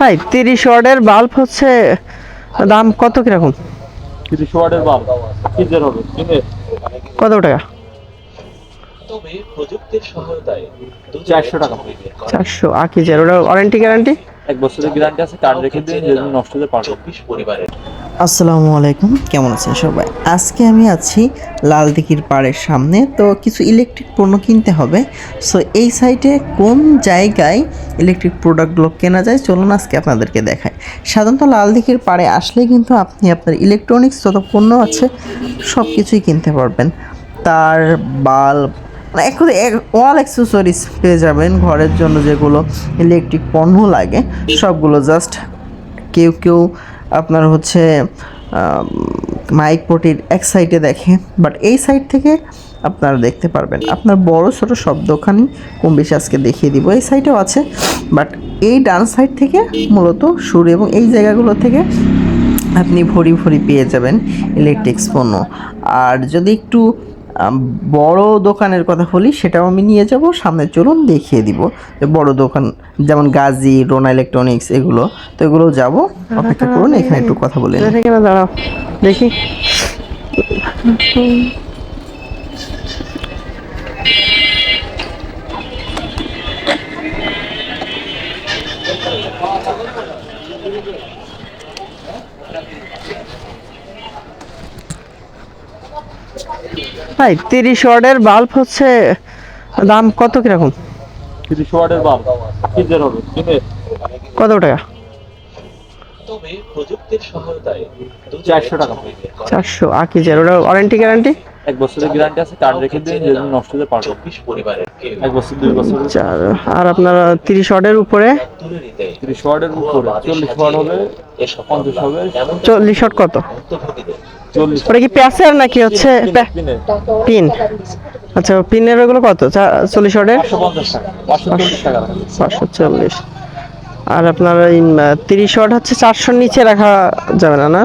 ভাই তিরিশ ওয়ার্ডের বাল্ব হচ্ছে দাম কত কীরকম? তিরিশ ওয়ার্ডের বাল্ব কিজের হবে? কত টাকা? তবে প্রযুক্তির সহায়তায় চারশো টাকা। চারশো আকিজের ওটা ওয়ারেন্টি গ্যারান্টি এক বছরের গ্যারান্টি আছে কার্ড রেখে দিন যদি নষ্ট হয়ে পারবে চব্বিশ পরিবারের আসসালামু আলাইকুম। কেমন আছেন সবাই? আজকে আমি আছি লাল লালদিঘির পাড়ের সামনে। তো কিছু ইলেকট্রিক পণ্য কিনতে হবে। সো এই সাইটে কোন জায়গায় ইলেকট্রিক প্রোডাক্টগুলো কেনা যায়, চলুন আজকে আপনাদেরকে দেখায় সাধারণত লাল লালদিঘির পাড়ে আসলে কিন্তু আপনি আপনার ইলেকট্রনিক্স যত পণ্য আছে সব কিছুই কিনতে পারবেন। তার বাল্ব মানে অল অ্যাক্সেসরিজ পেয়ে যাবেন। ঘরের জন্য যেগুলো ইলেকট্রিক পণ্য লাগে, সবগুলো জাস্ট কেউ কেউ আপনার হচ্ছে মাইক পটির এক সাইডে দেখে বাট এই সাইড থেকে আপনারা দেখতে পারবেন। আপনার বড় ছোটো সব দোকানই কম বেশি আজকে দেখিয়ে দিব। এই সাইডেও আছে বাট এই ডান সাইড থেকে মূলত শুরু এবং এই জায়গাগুলো থেকে আপনি ভরি ভরি পেয়ে যাবেন ইলেকট্রিক্স পণ্য। আর যদি একটু বড় দোকানের কথা বলি, সেটাও আমি নিয়ে যাব, সামনে চলুন দেখিয়ে দিব যে বড় দোকান, যেমন গাজী, রোনা ইলেকট্রনিক্স, এগুলো, তো এগুলো যাব, অপেক্ষা করুন, এখানে একটু কথা বলে নিই। দেখে না দাঁড়াও ভাই তিরিশ ওয়ার্ডের বাল্ব হচ্ছে দাম কত কীরকম? তিরিশ ওয়ার্ডের বাল্ব কিজের হবে? কত টাকা? তবে প্রযুক্তির সহায়তায় চারশো টাকা। চারশো আকিজের ওটা ওয়ারেন্টি গ্যারান্টি এক বছরের গ্যারান্টি আছে কার্ড রেখে দিন যেদিন নষ্ট হতে পারবে চব্বিশ পরিবারের এক বছর দুই বছর। চার আর আপনার তিরিশ ওয়ার্ডের উপরে? তিরিশ ওয়ার্ডের উপরে চল্লিশ ওয়ার্ড হলে পঞ্চাশ হবে। চল্লিশ ওয়াট কত? ওটা কি প্যাসের নাকি হচ্ছে পিন? আচ্ছা পিনের ওগুলো কত? চা- চল্লিশ ওয়াটের? পাঁচশো চল্লিশ আর আপনার এই তিরিশ ওয়াট হচ্ছে চারশোর নিচে রাখা যাবে না না?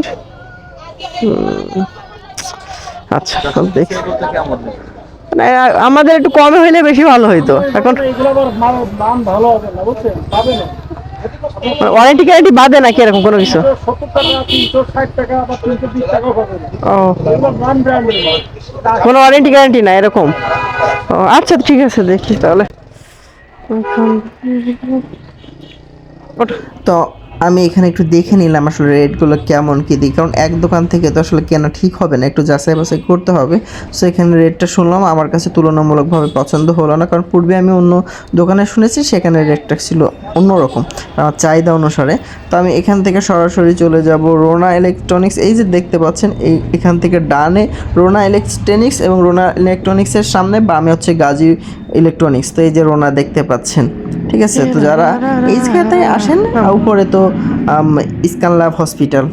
আচ্ছা দেখি। মানে আমাদের একটু কমে হইলে বেশি ভালো হইতো। এখন ওয়ারেন্টি গ্যারান্টি বাদে নাকি এরকম কোনো কিছু? ও। কোনো ওয়ারেন্টি গ্যারান্টি না এরকম? ও আচ্ছা ঠিক আছে দেখি তাহলে। তো আমি এখানে একটু দেখে নিলাম আসলে রেটগুলো কেমন কী দিই, কারণ এক দোকান থেকে তো আসলে কেনা ঠিক হবে না, একটু যাচাই বাছাই করতে হবে। সো এখানে রেটটা শুনলাম, আমার কাছে তুলনামূলকভাবে পছন্দ হলো না, কারণ পূর্বে আমি অন্য দোকানে শুনেছি, সেখানে রেটটা ছিল অন্যরকম, আমার চাহিদা অনুসারে। তো আমি এখান থেকে সরাসরি চলে যাব রোনা ইলেকট্রনিক্স এই যে দেখতে পাচ্ছেন, এই এখান থেকে ডানে রোনা ইলেকট্রনিক্স এবং রোনা ইলেকট্রনিক্সের সামনে, বামে হচ্ছে গাজী ইলেকট্রনিক্স তো এই যে রোনা দেখতে পাচ্ছেন। ঠিক আছে? তো যারা এই জায়গাতে আসেন উপরে তো ইস্কান লাভ হসপিটাল।